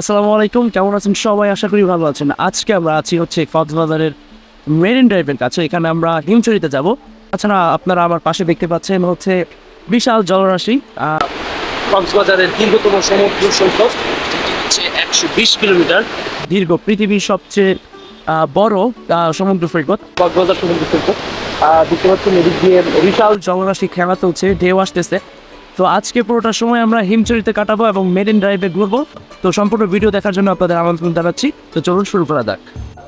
আসসালামু আলাইকুম, কেমন আছেন সবাই? আশা করি ভালো আছেন। আজকে আমরা আছি হচ্ছে কক্সবাজারের মেরিন ড্রাইভের কাছে। এখানে আমরা হিমচরিতে যাব। তাছাড়া আপনারা আমার পাশে দেখতে পাচ্ছেন হচ্ছে বিশাল জলরাশি। কক্সবাজারের দীর্ঘতম সমুদ্র সৈকত হচ্ছে একশো বিশ কিলোমিটার। দীর্ঘ পৃথিবীর সবচেয়ে বড় সমুদ্র সৈকত। কক্সবাজার সমুদ্র সৈকত। দেখতে পাচ্ছেন এদিক দিয়ে বিশাল জলরাশি খেলা চলছে, ঢেউ আসতেছে। তো আজকে পুরোটা সময় আমরা হিমচরিতে কাটাবো এবং মেরিন ড্রাইভে ঘুরবো। তো সম্পূর্ণ ভিডিও দেখার জন্য আপনাদের আমন্ত্রণ জানাচ্ছি। তো চলুন শুরু করা যাক।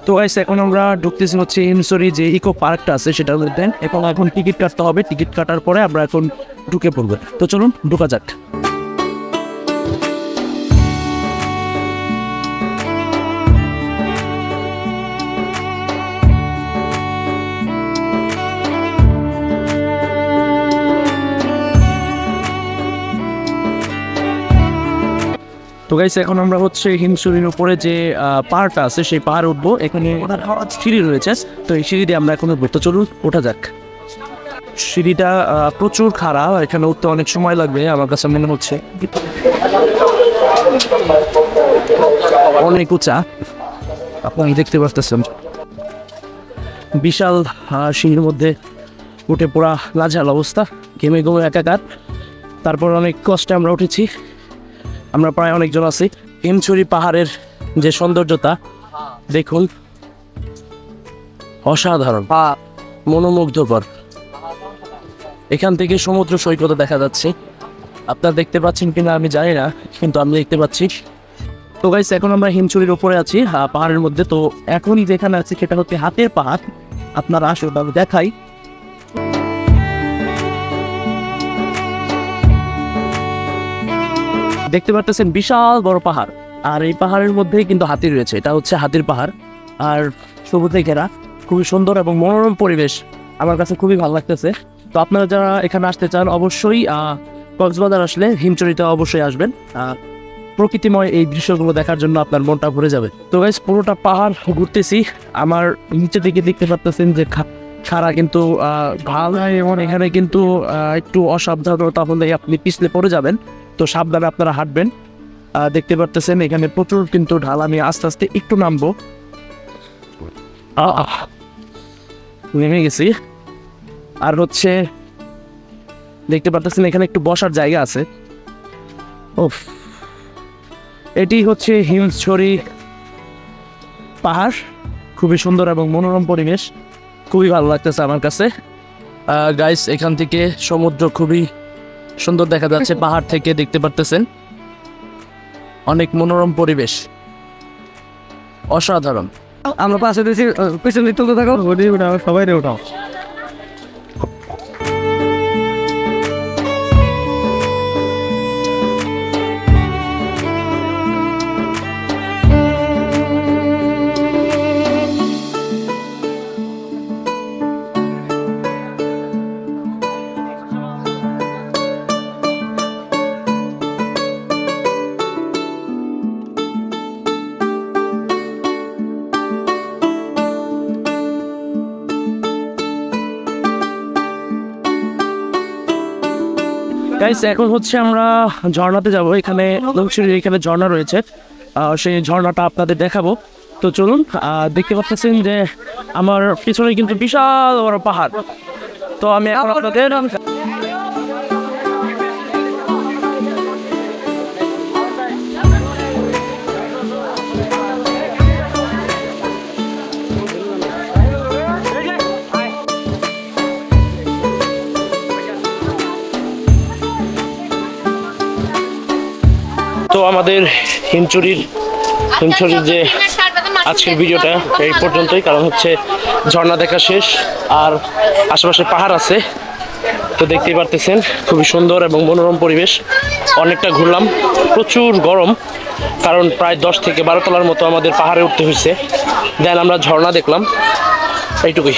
তো গাইস এখন আমরা ঢুকতেছি হচ্ছে হিমসরি যে ইকো পার্কটা আছে সেটার মধ্যে এবং এখন টিকিট কাটতে হবে। টিকিট কাটার পরে আমরা এখন ঢুকে পড়ব। তো চলুন, ঢুকা যাক। তো গাইস এখন আমরা হচ্ছে হিমসুরির উপরে যে পাহাড়টা আছে, সেই পাহাড় উঠবো। এখানে সিঁড়ি রয়েছে। তো এই সিঁড়ি দিয়ে আমরা এখন উঠবো। তো চলুন, ওঠা যাক। সিঁড়িটা প্রচুর খারাপ এখানে উঠতে অনেক সময় লাগবে, আমার কাছে মনে হচ্ছে। অনেক উঁচা। আপনারা দেখতে পারতেছেন। বিশাল সিঁড়ির মধ্যে উঠে পড়া লাজাল অবস্থা। ঘেমে ঘেমে একাকার। তারপর অনেক কষ্টে আমরা উঠেছি। আমরা প্রায় অনেকজন আছি। হিমছড়ি পাহাড়ের যে সৌন্দর্যতা দেখুন অসাধারণ মনোমুগ্ধকর। এখান থেকে সমুদ্র সৈকত দেখা যাচ্ছে। আপনারা দেখতে পাচ্ছেন কিনা আমি জানি না কিন্তু আমি দেখতে পাচ্ছি। তো গাইস এখন আমরা হিমছড়ির উপরে আছি পাহাড়ের মধ্যে। তো এখনই যেখানে আছি সেটা হচ্ছে হাতের পাহাড়। আপনারা আসুন আমি দেখাই। দেখতে পারতেছেন বিশাল বড় পাহাড়। আর এই পাহাড়ের মধ্যেই কিন্তু হাতি রয়েছে এটা হচ্ছে হাতির পাহাড়। আর সবুজে ঘেরা খুবই সুন্দর এবং মনোরম পরিবেশ আমার কাছে খুবই ভালো লাগতেছে। তো আপনারা যারা এখানে আসতে চান অবশ্যই কক্সবাজার আসলে হিমচরিতে অবশ্যই আসবেন। প্রকৃতিময় এই দৃশ্যগুলো দেখার জন্য আপনার মনটা ভরে যাবে। তো গাইস পুরোটা পাহাড় ঘুরতেছি। আমার নিচের দিকে দেখতে পারতেছেন যে খাড়া কিন্তু আহ, ঢাল এখানে কিন্তু আহ, একটু অসাবধানতা হলে আপনি পিছলে পড়ে যাবেন। তো সাবধানে আপনারা হাঁটবেন। দেখতে পারতেছেন, এখানে প্রচুর কিন্তু ঢাল, আমি আস্তে আস্তে একটু নামবো। নেমে গেছি। আর হচ্ছে, দেখতে পারতেছেন, এখানে একটু বসার জায়গা আছে। ওফ এটি হচ্ছে হিমছড়ি পাহাড়। খুবই সুন্দর এবং মনোরম পরিবেশ। খুবই ভালো লাগতেছে আমার কাছে। গাইস এখান থেকে সমুদ্র খুবই সুন্দর দেখা যাচ্ছে পাহাড় থেকে দেখতে পারতেছেন? অনেক মনোরম পরিবেশ। অসাধারণ। আমরা পাশে দিয়েছি পিছনে তুলতে থাকো। সবাই রে উঠাও গাইস এখন হচ্ছে আমরা ঝর্ণাতে যাব। এখানে এখানে ঝর্ণা রয়েছে। সেই ঝর্ণাটা আপনাদের দেখাবো। তো চলুন দেখতে পাচ্ছেন যে আমার পিছনে কিন্তু বিশাল বড় পাহাড়। তো আমি আপনাদের তো আমাদের হিমচুরির হিমচুরির যে আজকের ভিডিওটা এই পর্যন্তই, কারণ হচ্ছে ঝর্ণা দেখা শেষ, আর আশেপাশে পাহাড় আছে। তো দেখতেই পারতেছেন, খুবই সুন্দর এবং মনোরম পরিবেশ। অনেকটা ঘুরলাম, প্রচুর গরম, কারণ প্রায় দশ থেকে বারো তলার মতো আমাদের পাহাড়ে উঠতে হয়েছে। দেন আমরা ঝর্ণা দেখলাম, এইটুকুই।